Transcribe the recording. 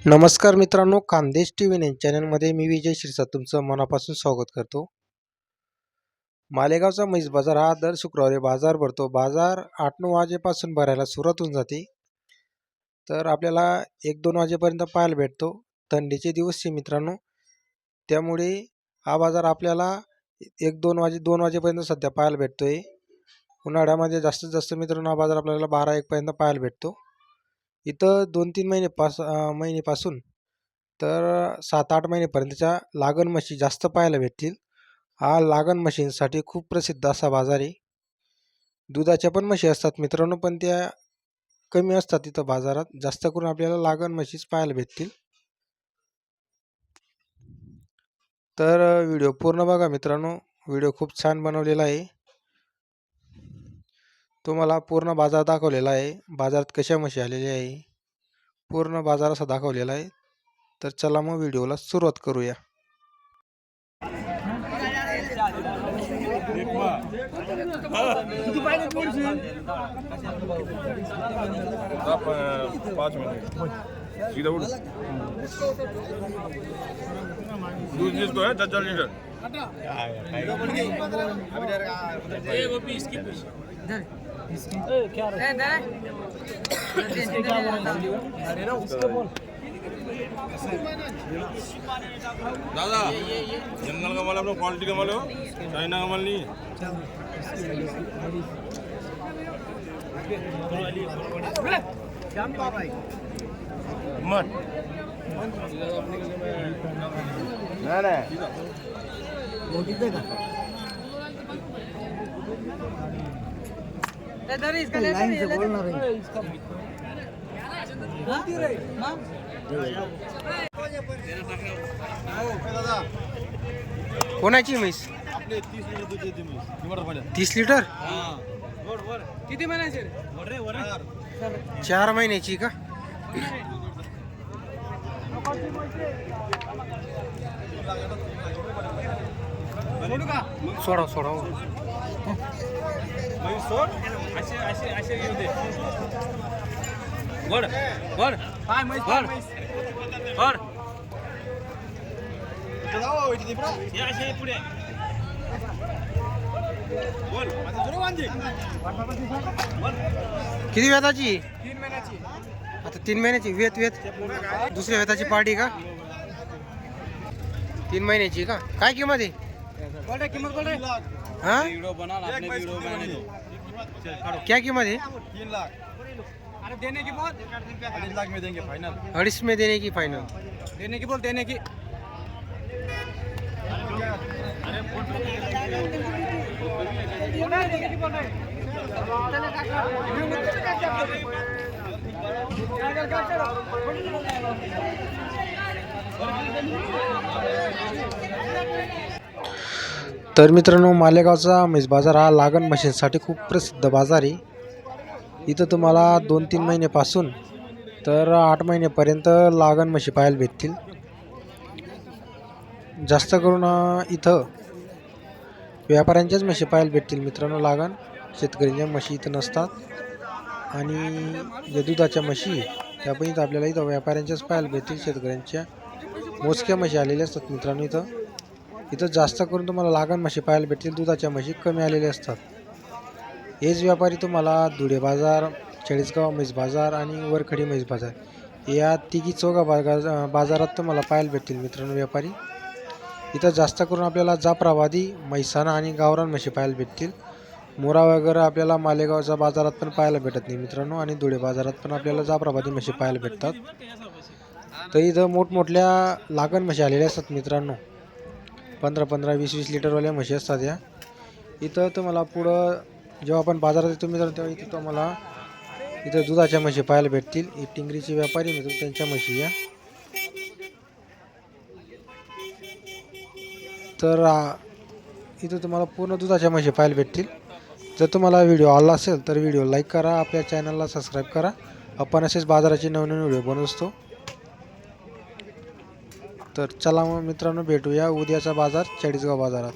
नमस्कार मित्रांनो Khandesh T V nine चॅनलमध्ये मी विजय शिरसाट तुमचं मनापासून स्वागत करतो. मालेगावचा म्हैस बाजार हा दर शुक्रवारी बाजार भरतो. बाजार आठ नऊ वाजेपासून भरायला सुरुवात होऊन जाते. तर आपल्याला एक दोन वाजेपर्यंत पाहायला भेटतो. थंडीचे दिवस आहे मित्रांनो. त्यामुळे हा बाजार आपल्याला एक दोन वाजे दोन वाजेपर्यंत सध्या पाहायला भेटतो आहे उन्हाळ्यामध्ये जास्तीत जास्त मित्रांनो हा बाजार आपल्याला बारा एकपर्यंत पाहायला भेटतो. इथं दोन तीन महिने पास महिनेपासून तर सात आठ महिनेपर्यंतच्या लागण म्हशी जास्त पाहायला भेटतील. हा लागण म्हशींसाठी खूप प्रसिद्ध असा बाजार आहे. दुधाच्या पण म्हशी असतात मित्रांनो पण त्या कमी असतात इथं बाजारात. जास्त करून आपल्याला लागण म्हशीच पाहायला भेटतील. तर व्हिडिओ पूर्ण बघा मित्रांनो. व्हिडिओ खूप छान बनवलेला आहे. तुम्हाला पूर्ण बाजार दाखवलेला आहे. बाजारात कशा म्हशी आलेल्या आहे? पूर्ण बाजार असा दाखवलेला आहे. तर चला मग व्हिडिओला सुरुवात करूया. पाच मिनिट. सीधा उठ दूध जिसको है दस दस लीटर दादा जंगल का माल अपना क्वालिटी का माल हो चाइना का माल नहीं है मत. नाही नाही. कोणाची म्हैस? तीस लिटर किती म्हणायचे? चार महिन्याची का? सोडा सोडा असे असे असे येऊ दे वड वड. पाय म्हैस वड वड असे पुढे. किती वेताची आता तीन महिन्याची वेत वेत। दुसऱ्या वेताची पार्टी का? तीन महिन्याची का? काय किंमत आहे? किंमत बोल रे। हा? बनाने क्या किंमत है तीन लाख। अरे देने की बोल। अडीच लाख में देंगे फाइनल अडीच में देने की फाइनल देने की बोल देने की। तर मित्रांनो मालेगावचा म्हैस बाजार हा लागण मशीनसाठी खूप प्रसिद्ध बाजार आहे. इथं तुम्हाला दोन तीन महिन्यापासून तर आठ महिन्यापर्यंत लागण म्हशी पाहायला भेटतील. जास्त करून इथं व्यापाऱ्यांच्याच म्हशी पाहायला भेटतील. मित्रांनो लागण शेतकऱ्यांच्या म्हशी इथं नसतात. आणि ज्या दुधाच्या म्हशी त्या पण इथं आपल्याला इथं व्यापाऱ्यांच्याच पाहायला भेटतील. शेतकऱ्यांच्या मोजक्या म्हशी आलेल्या असतात मित्रांनो इथं. इथं जास्त करून तुम्हाला लागण म्हशी पाहायला भेटतील. दुधाच्या म्हशी कमी आलेल्या असतात. हेच व्यापारी तुम्हाला धुळे बाजार चाळीसगाव म्हैस बाजार आणि वरखडी म्हैस बाजार या तिघी चौघा बाजार बाजारात तुम्हाला पाहायला भेटतील मित्रांनो व्यापारी. इथं जास्त करून आपल्याला जाफराबादी म्हैसाणा आणि गावरान म्हशी पाहायला भेटतील. मोरा वगैरे आपल्याला मालेगावच्या बाजारात पण पाहायला भेटत नाही मित्रांनो आणि धुळे बाजारात पण आपल्याला जाफराबादी म्हशी पाहायला भेटतात. तर इथं मोठमोठल्या लागण म्हशी आलेल्या असतात मित्रांनो. पंधरा पंधरा वीस वीस लिटरवाल्या म्हशी असतात या. इथं तुम्हाला पुढं जेव्हा आपण बाजारात येतो मित्रांनो तेव्हा इथं तुम्हाला इथं दुधाच्या म्हशी पाहायला भेटतील. ही टिंगरीचे व्यापारी मित्र त्यांच्या म्हशी या. तर इथं तुम्हाला पूर्ण दुधाच्या म्हशी पाहायला भेटतील. जर तुम्हाला व्हिडिओ आवडला असेल तर व्हिडिओ लाईक करा आपल्या चॅनलला सबस्क्राईब करा. आपण असेच बाजाराचे नवनवीन व्हिडिओ बनवत असतो. तर चला मग मित्रांनो भेटूया उद्याचा बाजार चाळीसगाव बाजारात.